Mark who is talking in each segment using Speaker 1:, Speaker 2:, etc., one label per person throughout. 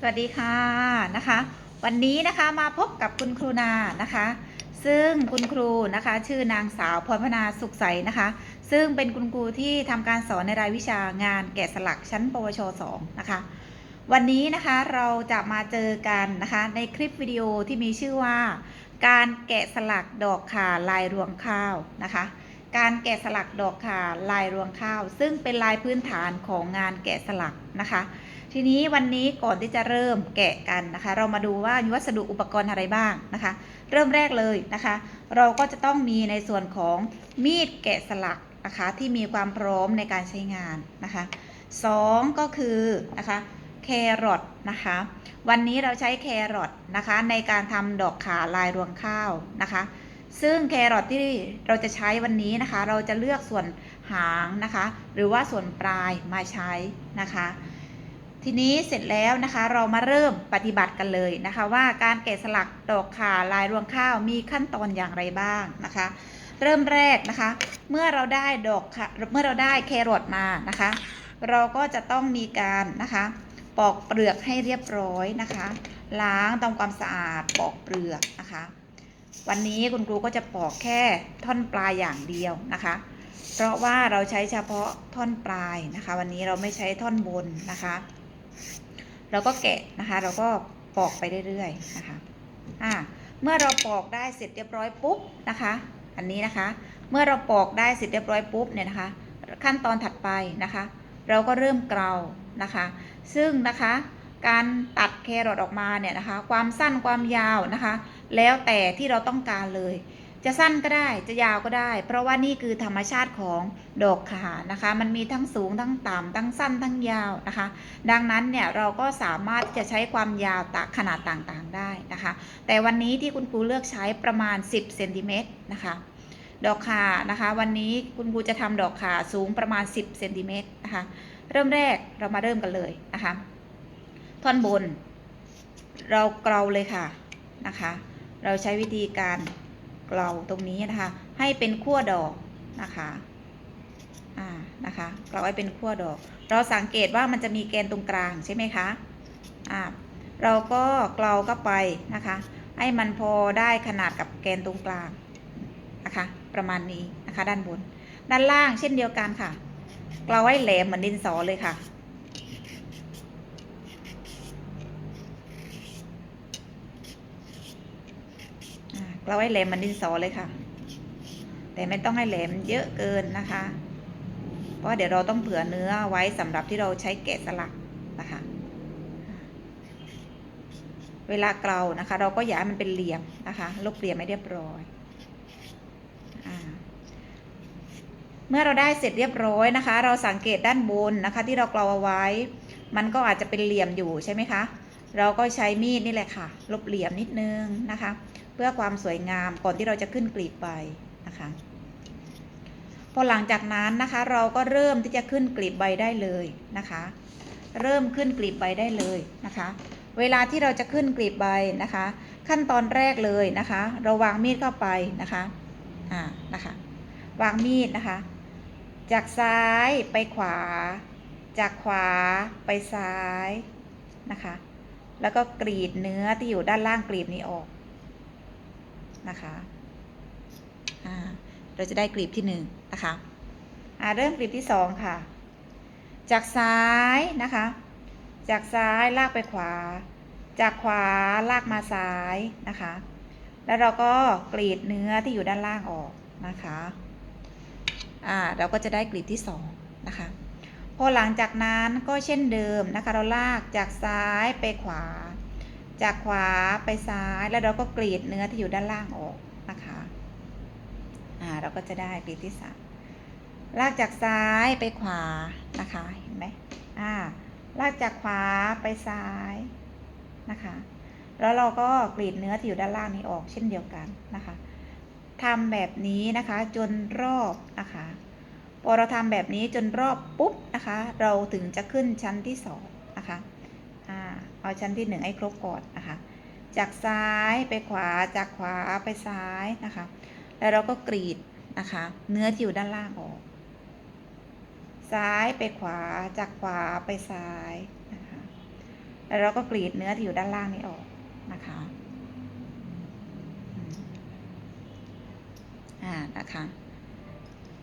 Speaker 1: สวัสดีค่ะนะคะ วันนี้นะคะมาพบกับคุณครูนานะคะ ซึ่งคุณครูนะคะ ชื่อนางสาวพรพนาสุขใสนะคะ ซึ่งเป็นคุณครูที่ทำการสอนในรายวิชางานแกะสลักชั้น ปวช 2 นะคะ วันนี้นะคะเราจะมาเจอกันนะคะในคลิปวิดีโอที่มีชื่อว่า การแกะสลักดอกขาลายรวงข้าวนะคะ การแกะสลักดอกขาลายรวงข้าว ซึ่งเป็นลายพื้นฐานของงานแกะสลักนะคะ ทีนี้วันนี้ก่อนที่จะเริ่มแกะกันนะคะ เรามาดูว่ามีวัสดุอุปกรณ์อะไรบ้างนะคะ เริ่มแรกเลยนะคะ เราก็จะต้องมีในส่วนของมีดแกะสลักนะคะที่มีความพร้อมในการใช้งานนะคะสองก็คือนะคะแครอทนะคะ วันนี้เราใช้แครอทนะคะในการทำดอกขาลายรวงข้าวนะคะ ซึ่งแครอทที่เราจะใช้วันนี้นะคะ เราจะเลือกส่วนหางนะคะ หรือว่าส่วนปลายมาใช้นะคะ ทีนี้เสร็จแล้วนะคะเรามาเริ่มปฏิบัติกันเลยนะคะ ว่าการแกะสลักดอกข่าลายรวงข้าวมีขั้นตอนอย่างไรบ้างนะคะ เริ่มแรกนะคะ เมื่อเราได้ดอกค่ะเมื่อเราได้แครอทมานะคะ เราก็จะต้องมีการนะคะ ปอกเปลือกให้เรียบร้อยนะคะ ล้างทำความสะอาดปอกเปลือกนะคะ วันนี้คุณครูก็จะปอกแค่ท่อนปลายอย่างเดียวนะคะ เพราะว่าเราใช้เฉพาะท่อนปลายนะคะ วันนี้เราไม่ใช้ท่อนบนนะคะ เราก็แกะนะคะ เราก็ปอกไปเรื่อยๆนะคะอ่าเมื่อเราปอกได้เสร็จเรียบร้อยปุ๊บนะคะ อันนี้นะคะ เมื่อเราปอกได้เสร็จเรียบร้อยปุ๊บเนี่ยนะคะ ขั้นตอนถัดไปนะคะ เราก็เริ่มเกลานะคะ ซึ่งนะคะการตัดแครอทออกมาเนี่ยนะคะ ความสั้นความยาวนะคะ แล้วแต่ที่เราต้องการเลย จะสั้นก็ได้จะยาวก็ได้ เพราะว่านี่คือธรรมชาติของดอกขานะคะ มันมีทั้งสูงทั้งต่ำทั้งสั้นทั้งยาวนะคะ ดังนั้นเนี่ยเราก็สามารถจะใช้ความยาวตาขนาดต่างๆได้นะคะ แต่วันนี้ที่คุณครูเลือกใช้ประมาณ 10เซนติเมตรนะคะดอกขานะคะ วันนี้คุณครูจะทำดอกขาสูงประมาณ 10เซนติเมตรนะคะเริ่มแรกเรามาเริ่มกันเลยนะคะ ท่อนบน เราเกลาเลยค่ะนะคะ เราใช้วิธีการ เกลาตรงนี้นะคะ ให้เป็นขั้วดอกนะคะอ่านะคะเกลาให้เป็นขั้วดอก เราสังเกตว่ามันจะมีแกนตรงกลางใช่ไหมคะอ่าเราก็เกลาเข้าไปนะคะ ให้มันพอได้ขนาดกับแกนตรงกลางนะคะ ประมาณนี้นะคะด้านบน ด้านล่างเช่นเดียวกันค่ะ เกลาให้แหลมเหมือนดินสอเลยค่ะ เราให้แหลมมันดินสอเลยค่ะ แต่ไม่ต้องให้แหลมเยอะเกินนะคะ เพราะเดี๋ยวเราต้องเผื่อเนื้อไว้สำหรับที่เราใช้แกะสลักนะคะ เวลาเกลานะคะ เราก็อย่าให้มันเป็นเหลี่ยมนะคะลบเหลี่ยมไม่เรียบร้อยอเมื่อเราได้เสร็จเรียบร้อยนะคะ เราสังเกตด้านบนนะคะ ที่เราเกลาเอาไว้ มันก็อาจจะเป็นเหลี่ยมอยู่ใช่ไหมคะ เราก็ใช้มีดนี่แหละค่ะ ลบเหลี่ยมนิดนึงนะคะ เพื่อความสวยงามก่อนที่เราจะขึ้นกลีบใบนะคะพอหลังจากนั้นนะคะเราก็เริ่มที่จะขึ้นกลีบใบได้เลยนะคะ เริ่มขึ้นกลีบใบได้เลยนะคะ เวลาที่เราจะขึ้นกลีบใบนะคะ ขั้นตอนแรกเลยนะคะเราวางมีดเข้าไปนะคะอ่านะคะ วางมีดนะคะ จากซ้ายไปขวา จากขวาไปซ้ายนะคะ แล้วก็กรีดเนื้อที่อยู่ด้านล่างกลีบนี้ออก นะคะเราจะได้กลีบที่หนึ่งนะคะเริ่มกลีบที่สองค่ะ จากซ้ายนะคะ จากซ้ายลากไปขวา จากขวาลากมาซ้ายนะคะ แล้วเราก็กรีดเนื้อที่อยู่ด้านล่างออกนะคะอ่าเราก็จะได้กลีบที่สองนะคะพอหลังจากนั้นก็เช่นเดิมนะคะ เราลากจากซ้ายไปขวา จากขวาไปซ้ายแล้วเราก็กรีดเนื้อที่อยู่ด้านล่างออกนะคะ อ่าเราก็จะได้กรีดที่สามลากจากซ้ายไปขวานะคะเห็นไหมอ่าลากจากขวาไปซ้ายนะคะ แล้วเราก็กรีดเนื้อที่อยู่ด้านล่างนี้ออกเช่นเดียวกันนะคะทำแบบนี้นะคะจนรอบนะคะ พอเราทำแบบนี้จนรอบปุ๊บนะคะ เราถึงจะขึ้นชั้นที่สอง เอาชั้นที่หนึ่งให้ครบก่อนนะคะ จากซ้ายไปขวาจากขวาไปซ้ายนะคะ แล้วเราก็กรีดนะคะ เนื้อที่อยู่ด้านล่างออก ซ้ายไปขวาจากขวาไปซ้ายนะคะ แล้วเราก็กรีดเนื้อที่อยู่ด้านล่างนี้ออกนะคะอ่านะคะ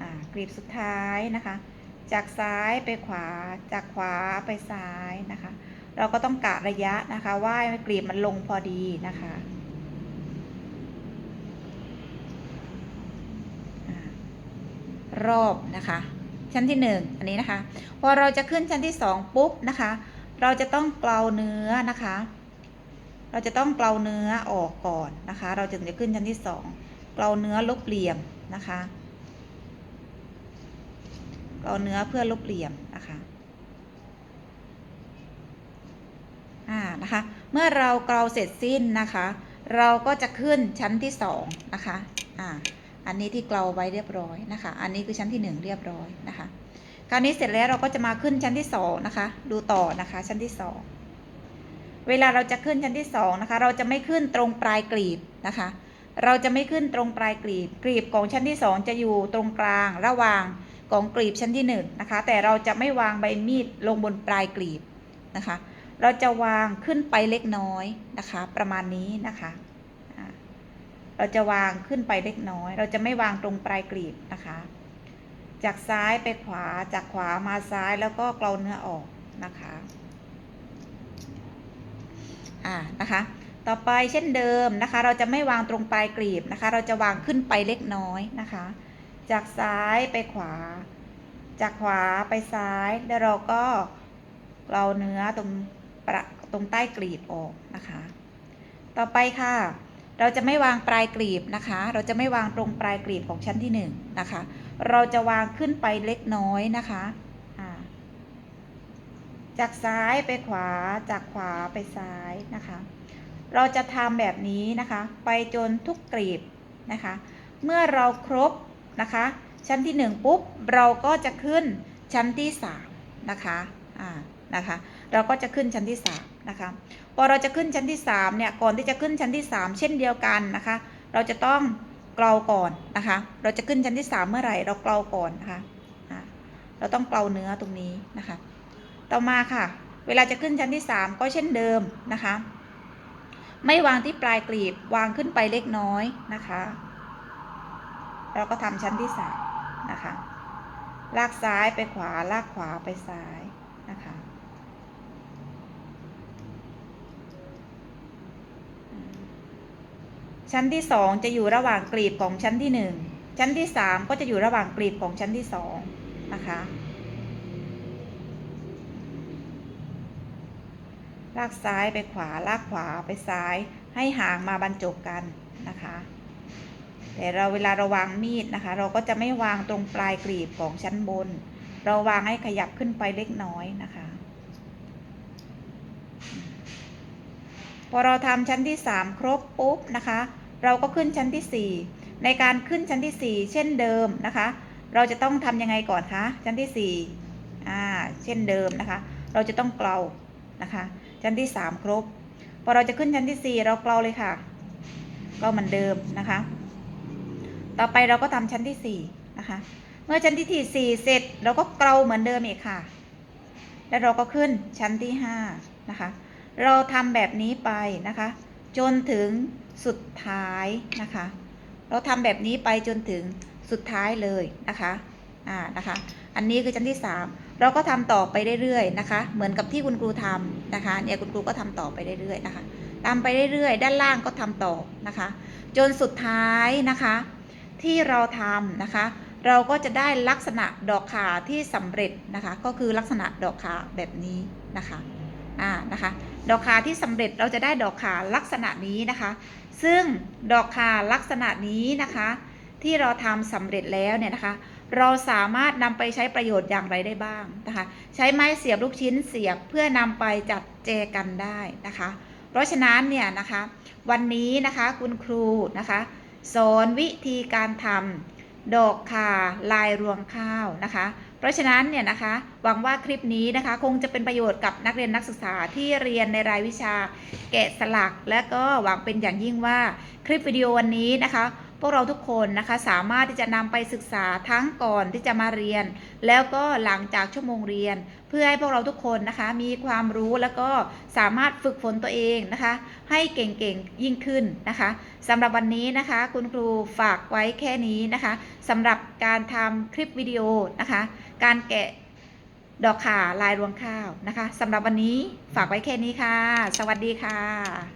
Speaker 1: อ่ากรีดสุดท้ายนะคะ จากซ้ายไปขวาจากขวาไปซ้ายนะคะ เราก็ต้องกะระยะนะคะว่ากรีบมันลงพอดีนะคะรอบนะคะ ชั้นที่หนึ่งอันนี้นะคะ พอเราจะขึ้นชั้นที่สองปุ๊บนะคะ เราจะต้องเกลาเนื้อนะคะ เราจะต้องเกลาเนื้อออกก่อนนะคะ เราจึงจะขึ้นชั้นที่สองเกลาเนื้อลบเหลี่ยมนะคะ เกลาเนื้อเพื่อลบเหลี่ยมนะคะ อ่านะคะ เมื่อเราเกลาเสร็จสิ้นนะคะ เราก็จะขึ้นชั้นที่สองนะคะอ่าอันนี้ที่เกลาไว้เรียบร้อยนะคะ อันนี้คือชั้นที่หนึ่งเรียบร้อยนะคะ คราวนี้เสร็จแล้วเราก็จะมาขึ้นชั้นที่สองนะคะ ดูต่อนะคะชั้นที่สองเวลาเราจะขึ้นชั้นที่สองนะคะ เราจะไม่ขึ้นตรงปลายกลีบนะคะ เราจะไม่ขึ้นตรงปลายกลีบ กลีบของชั้นที่สองจะอยู่ตรงกลางระหว่างของกลีบชั้นที่หนึ่งนะคะ แต่เราจะไม่วางใบมีดลงบนปลายกลีบนะคะ เราจะวางขึ้นไปเล็กน้อยนะคะ ประมาณนี้นะคะเราจะวางขึ้นไปเล็กน้อย เราจะไม่วางตรงปลายกลีบนะคะ จากซ้ายไปขวา จากขวามาซ้ายแล้วก็เกลาเนื้อออกนะคะ อ่า นะคะ ต่อไปเช่นเดิมนะคะ เราจะไม่วางตรงปลายกลีบนะคะ เราจะวางขึ้นไปเล็กน้อยนะคะ จากซ้ายไปขวา จากขวาไปซ้าย แล้วเราก็เกลาเนื้อตรง ประตรงใต้กลีบออกนะคะ ต่อไปค่ะ เราจะไม่วางปลายกลีบนะคะ เราจะไม่วางตรงปลายกลีบของชั้นที่หนึ่งนะคะ เราจะวางขึ้นไปเล็กน้อยนะคะจากซ้ายไปขวาจากขวาไปซ้ายนะคะ เราจะทำแบบนี้นะคะ ไปจนทุกกลีบนะคะ เมื่อเราครบนะคะ ชั้นที่หนึ่งปุ๊บ เราก็จะขึ้นชั้นที่สามนะคะ อ่า นะคะ เราก็จะขึ้นชั้นที่สามนะคะพอเราจะขึ้นชั้นที่สามเนี่ยก่อนที่จะขึ้นชั้นที่สามเช่นเดียวกันนะคะ เราจะต้องเกลาก่อนนะคะ เราจะขึ้นชั้นที่สามเมื่อไหร่เราเกลาก่อนนะคะอ่าเราต้องเกลาเนื้อตรงนี้นะคะ ต่อมาค่ะ เวลาจะขึ้นชั้นที่สามก็เช่นเดิมนะคะ ไม่วางที่ปลายกลีบวางขึ้นไปเล็กน้อยนะคะ เราก็ทำชั้นที่สามนะคะลากซ้ายไปขวาลากขวาไปซ้ายนะคะ ชั้นที่สองจะอยู่ระหว่างกลีบของชั้นที่หนึ่งชั้นที่สามก็จะอยู่ระหว่างกลีบของชั้นที่สองนะคะ ลากซ้ายไปขวา ลากขวาไปซ้าย ให้หางมาบรรจบกันนะคะ แต่เราเวลาเราวางมีดนะคะ เราก็จะไม่วางตรงปลายกลีบของชั้นบน เราวางให้ขยับขึ้นไปเล็กน้อยนะคะพอเราทำชั้นที่สามครบปุ๊บนะคะ เราก็ขึ้นชั้นที่สี่ในการขึ้นชั้นที่สี่เช่นเดิมนะคะ เราจะต้องทำยังไงก่อนคะชั้นที่สี่อ่าเช่นเดิมนะคะ เราจะต้องเกลานะคะ ชั้นที่สามครบพอเราจะขึ้นชั้นที่สี่เราเกลาเลยค่ะเกลาเหมือนเดิมนะคะ ต่อไปเราก็ทำชั้นที่สี่นะคะ เมื่อชั้นที่สี่เสร็จเราก็เกลาเหมือนเดิมอีกค่ะ แล้วเราก็ขึ้นชั้นที่ห้านะคะ เราทำแบบนี้ไปนะคะ จนถึงสุดท้ายนะคะ เราทำแบบนี้ไปจนถึงสุดท้ายเลยนะคะอ่านะคะ อันนี้คือชั้นที่ 3 เราก็ทำต่อไปเรื่อยๆนะคะ เหมือนกับที่คุณครูทำนะคะ เนี่ยคุณครูก็ทำต่อไปเรื่อยๆนะคะทำไปเรื่อยๆ ด้านล่างก็ทำต่อนะคะ จนสุดท้ายนะคะ ที่เราทำนะคะ เราก็จะได้ลักษณะดอกขาที่สำเร็จนะคะ ก็คือลักษณะดอกขาแบบนี้นะคะ อ่านะคะ ดอกขาที่สำเร็จเราจะได้ดอกขาลักษณะนี้นะคะ ซึ่งดอกขาลักษณะนี้นะคะ ที่เราทำสำเร็จแล้วเนี่ยนะคะ เราสามารถนำไปใช้ประโยชน์อย่างไรได้บ้างนะคะ ใช้ไม้เสียบลูกชิ้นเสียบเพื่อนำไปจัดแจกันได้นะคะ เพราะฉะนั้นเนี่ยนะคะ วันนี้นะคะคุณครูนะคะสอนวิธีการทำดอกขาลายรวงข้าวนะคะ เพราะฉะนั้นเนี่ยนะคะหวังว่าคลิปนี้นะคะ คงจะเป็นประโยชน์กับนักเรียนนักศึกษาที่เรียนในรายวิชาแกะสลัก และก็หวังเป็นอย่างยิ่งว่าคลิปวิดีโอวันนี้นะคะ พวกเราทุกคนนะคะสามารถที่จะนำไปศึกษาทั้งก่อนที่จะมาเรียน แล้วก็หลังจากชั่วโมงเรียน เพื่อให้พวกเราทุกคนนะคะ มีความรู้แล้วก็สามารถฝึกฝนตัวเองนะคะ ให้เก่งๆยิ่งขึ้นนะคะสำหรับวันนี้นะคะ คุณครูฝากไว้แค่นี้นะคะสำหรับการทำคลิปวิดีโอนะคะ การแกะดอกข่าลายรวงข้าวนะคะสำหรับวันนี้ฝากไว้แค่นี้ค่ะ สวัสดีค่ะ